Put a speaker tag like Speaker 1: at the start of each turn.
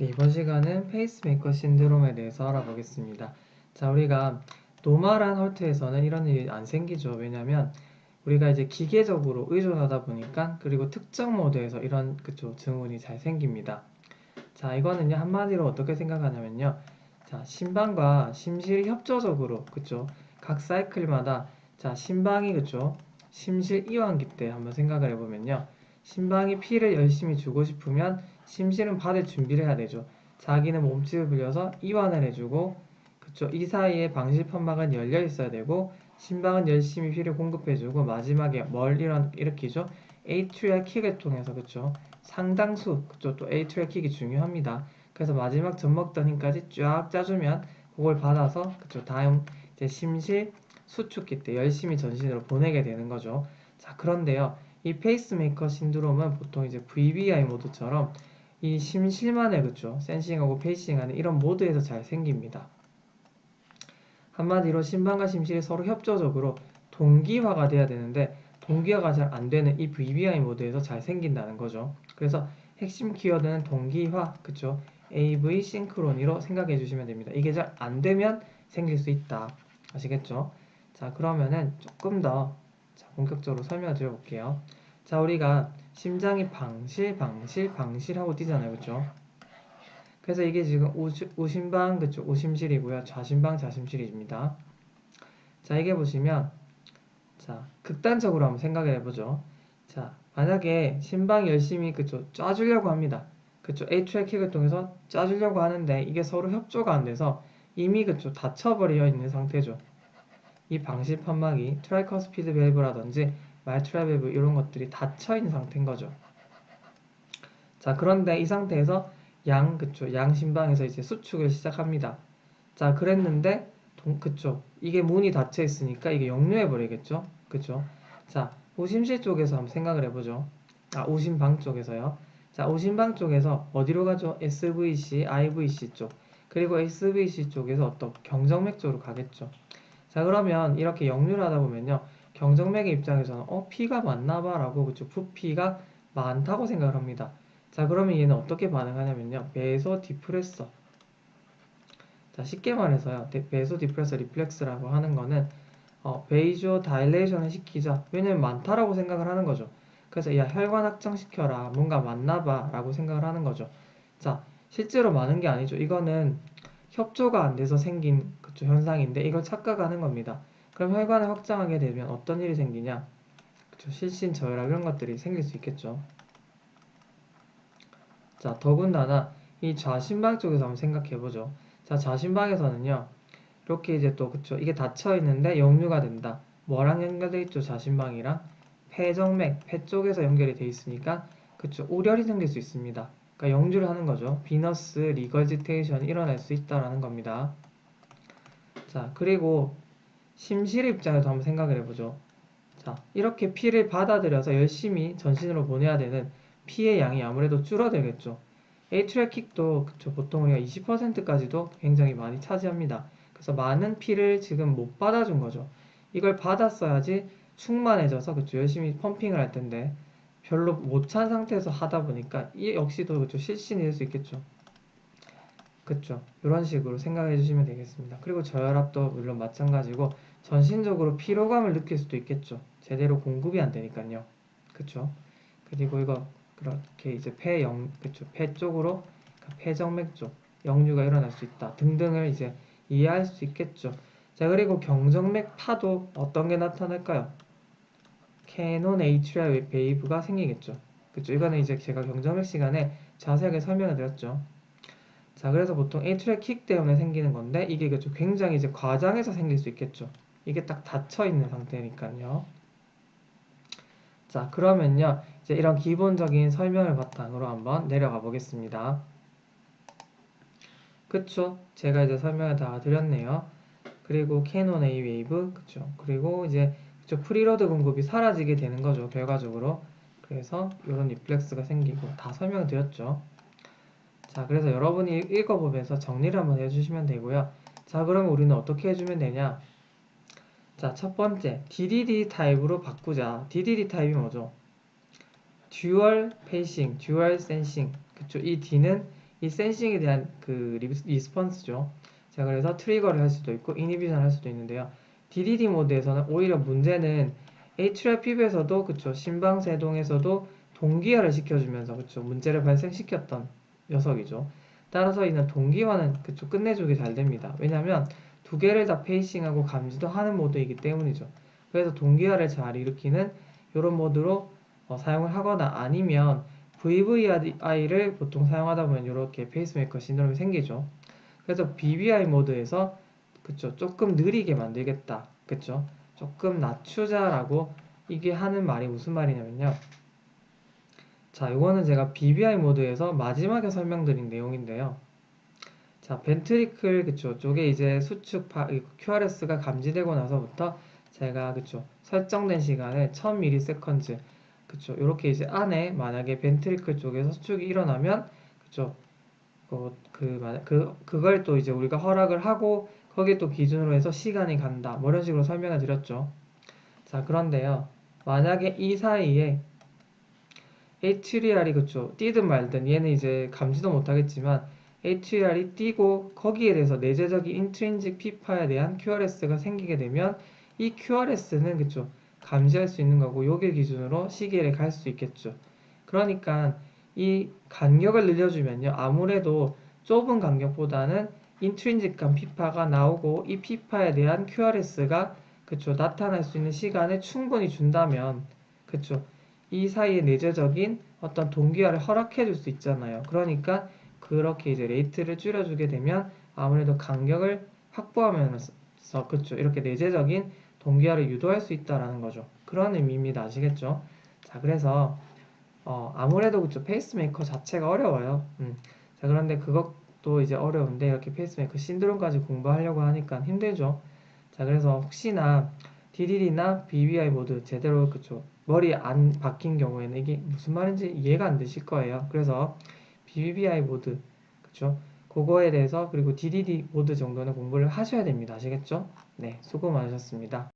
Speaker 1: 네, 이번 시간은 페이스메이커 신드롬에 대해서 알아보겠습니다. 자, 우리가 노멀한 헐트에서는 이런 일이 안 생기죠. 왜냐면 우리가 이제 기계적으로 의존하다 보니까 그리고 특정 모드에서 이런 그쵸 증후군이 잘 생깁니다. 자, 이거는요 한마디로 어떻게 생각하냐면요. 자, 심방과 심실이 협조적으로 그쵸 각 사이클마다 자, 심방이 그쵸 심실 이완기 때 한번 생각을 해보면요. 심방이 피를 열심히 주고 싶으면 심실은 받을 준비를 해야 되죠. 자기는 몸집을 불려서 이완을 해주고 그쵸 이 사이에 방실 판막은 열려 있어야 되고 심방은 열심히 피를 공급해주고 마지막에 뭘 일어, 일으키죠? 에이트리얼 킥을 통해서 그쵸 상당수 그쵸 또 에이트리얼 킥이 중요합니다. 그래서 마지막 젖먹던 힘까지 쫙 짜주면 그걸 받아서 그쵸 다음 이제 심실 수축기 때 열심히 전신으로 보내게 되는 거죠. 자 그런데요 이 페이스메이커 신드롬은 보통 이제 VBI 모드처럼 이 심실만의 그쵸 센싱하고 페이싱하는 이런 모드에서 잘 생깁니다. 한마디로 심방과 심실이 서로 협조적으로 동기화가 돼야 되는데 동기화가 잘 안 되는 이 VBI 모드에서 잘 생긴다는 거죠. 그래서 핵심 키워드는 동기화, 그쵸? AV 싱크로니로 생각해 주시면 됩니다. 이게 잘 안 되면 생길 수 있다. 아시겠죠? 자, 그러면은 조금 더 자, 본격적으로 설명을 드려볼게요. 자, 우리가 심장이 방실, 방실, 방실하고 뛰잖아요. 그쵸? 그래서 이게 지금 우시, 우심방, 그쵸? 우심실이고요. 좌심방, 좌심실입니다. 자, 이게 보시면, 자, 극단적으로 한번 생각을 해보죠. 자, 만약에 심방이 열심히, 그쵸? 짜주려고 합니다. 그쵸? A트랙 킥을 통해서 짜주려고 하는데 이게 서로 협조가 안 돼서 이미, 그쵸? 닫혀버려 있는 상태죠. 이 방실 판막이 트라이커 스피드 밸브라든지 말트라 밸브 이런 것들이 닫혀 있는 상태인 거죠. 자, 그런데 이 상태에서 양 그쵸 양 신방에서 이제 수축을 시작합니다. 자 그랬는데 동, 그쵸 이게 문이 닫혀 있으니까 이게 역류해 버리겠죠. 그쵸 자 오심실 쪽에서 한번 생각을 해보죠. 아 오심방 쪽에서요. 자 오심방 쪽에서 어디로 가죠? SVC, IVC 쪽 그리고 SVC 쪽에서 어떤 경정맥 쪽으로 가겠죠. 자 그러면 이렇게 역류를 하다 보면요 경정맥의 입장에서는 어 피가 많나봐 라고 그쵸? 부피가 많다고 생각을 합니다. 자 그러면 얘는 어떻게 반응하냐면요. 베소 디프레서. 자 쉽게 말해서요. 베소 디프레서 리플렉스라고 하는 거는 어, 베이조 다일레이션을 시키자. 왜냐면 많다라고 생각을 하는 거죠. 그래서 야 혈관 확장시켜라. 뭔가 많나봐 라고 생각을 하는 거죠. 자 실제로 많은 게 아니죠. 이거는 협조가 안 돼서 생긴 그쵸, 현상인데 이걸 착각하는 겁니다 그럼 혈관을 확장하게 되면 어떤 일이 생기냐 그쵸, 실신 저혈압 이런 것들이 생길 수 있겠죠 자, 더군다나 이 좌심방 쪽에서 한번 생각해 보죠. 자, 좌심방에서는요. 이렇게 이제 또 그쵸. 이게 닫혀 있는데 역류가 된다. 뭐랑 연결돼 있죠? 좌심방이랑 폐정맥, 폐 쪽에서 연결이 돼 있으니까 그쵸. 우열이 생길 수 있습니다. 그러니까 역류를 하는 거죠. 비너스 리거지테이션이 일어날 수 있다라는 겁니다. 자, 그리고 심실 입장에서 한번 생각을 해보죠. 자, 이렇게 피를 받아들여서 열심히 전신으로 보내야 되는 피의 양이 아무래도 줄어들겠죠. A트랙 킥도 그쵸, 보통 우리가 20%까지도 굉장히 많이 차지합니다. 그래서 많은 피를 지금 못 받아준 거죠. 이걸 받았어야지 충만해져서 그쵸, 열심히 펌핑을 할 텐데 별로 못 찬 상태에서 하다 보니까 이 역시도 그쵸, 실신이 될수 있겠죠. 그쵸. 이런 식으로 생각해 주시면 되겠습니다. 그리고 저혈압도 물론 마찬가지고 전신적으로 피로감을 느낄 수도 있겠죠. 제대로 공급이 안 되니까요. 그쵸. 그리고 이거 그렇게 이제 폐영 그쵸 폐 쪽으로 그러니까 폐정맥 쪽 역류가 일어날 수 있다 등등을 이제 이해할 수 있겠죠. 자 그리고 경정맥 파도 어떤 게 나타날까요? 캐논 에이트리아 베이브가 생기겠죠. 그쵸 이거는 이제 제가 경정맥 시간에 자세하게 설명을 드렸죠. 자 그래서 보통 에이트리아 킥 때문에 생기는 건데 이게 그쵸 굉장히 이제 과장해서 생길 수 있겠죠. 이게 딱 닫혀 있는 상태니까요. 자 그러면요 이제 이런 기본적인 설명을 바탕으로 한번 내려가 보겠습니다. 그쵸? 제가 이제 설명을 다 드렸네요. 그리고 캐논 A 웨이브, 그쵸? 그리고 이제 그쵸? 프리로드 공급이 사라지게 되는 거죠. 결과적으로. 그래서 이런 리플렉스가 생기고 다 설명을 드렸죠. 자, 그래서 여러분이 읽어보면서 정리를 한번 해주시면 되고요. 자, 그러면 우리는 어떻게 해주면 되냐? 자, 첫 번째, DDD 타입으로 바꾸자. DDD 타입이 뭐죠? 듀얼 페이싱, 듀얼 센싱. 그쵸? 이 D는 이 센싱에 대한 그 리- 리스폰스죠. 자, 그래서 트리거를 할 수도 있고 이니비션 할 수도 있는데요. DDD 모드에서는 오히려 문제는 핍에서도 그쵸 심방세동에서도 동기화를 시켜주면서 그쵸 문제를 발생시켰던 녀석이죠. 따라서 이는 동기화는 그쵸 끝내주기 잘 됩니다. 왜냐하면 두 개를 다 페이싱하고 감지도 하는 모드이기 때문이죠. 그래서 동기화를 잘 일으키는 이런 모드로 어, 사용을 하거나 아니면 VVI를 보통 사용하다 보면 이렇게 페이스메이커 신드롬이 생기죠. 그래서 BBI 모드에서 그쵸 조금 느리게 만들겠다. 그쵸 조금 낮추자라고 이게 하는 말이 무슨 말이냐면요. 자, 이거는 제가 BBI 모드에서 마지막에 설명드린 내용인데요. 자, 벤트리클 그쵸 쪽에 이제 수축 파, QRS가 감지되고 나서부터 제가 그쵸 설정된 시간을 1000ms 그쵸 이렇게 이제 안에 만약에 벤트리클 쪽에서 수축이 일어나면 그쵸 어, 그, 만- 그, 그걸 또 이제 우리가 허락을 하고 거기에 또 기준으로 해서 시간이 간다. 뭐 이런 식으로 설명을 드렸죠. 자, 그런데요. 만약에 이 사이에 HDR이 그쵸. 뛰든 말든 얘는 이제 감지도 못하겠지만 HDR이 뛰고 거기에 대해서 내재적인 인트린직 피파에 대한 QRS가 생기게 되면 이 QRS는 그쵸. 감지할 수 있는 거고 요게 기준으로 시계를 갈 수 있겠죠. 그러니까 이 간격을 늘려주면요. 아무래도 좁은 간격보다는 인트린직한 피파가 나오고 이 피파에 대한 QRS가 그쵸 나타날 수 있는 시간을 충분히 준다면 그쵸 이 사이에 내재적인 어떤 동기화를 허락해 줄 수 있잖아요. 그러니까 그렇게 이제 레이트를 줄여주게 되면 아무래도 간격을 확보하면서 그쵸 이렇게 내재적인 동기화를 유도할 수 있다라는 거죠. 그런 의미입니다. 아시겠죠? 자 그래서 어, 아무래도 그쵸 페이스메이커 자체가 어려워요. 음. 자 그런데 그것도 이제 어려운데 이렇게 페이스메이커 신드롬까지 공부하려고 하니까 힘들죠. 자 그래서 혹시나 DDD나 BBI 모드 제대로 그쵸 머리 안 박힌 경우에는 이게 무슨 말인지 이해가 안 되실 거예요. 그래서 BBI 모드 그쵸 그거에 대해서 그리고 DDD 모드 정도는 공부를 하셔야 됩니다. 아시겠죠? 네 수고 많으셨습니다.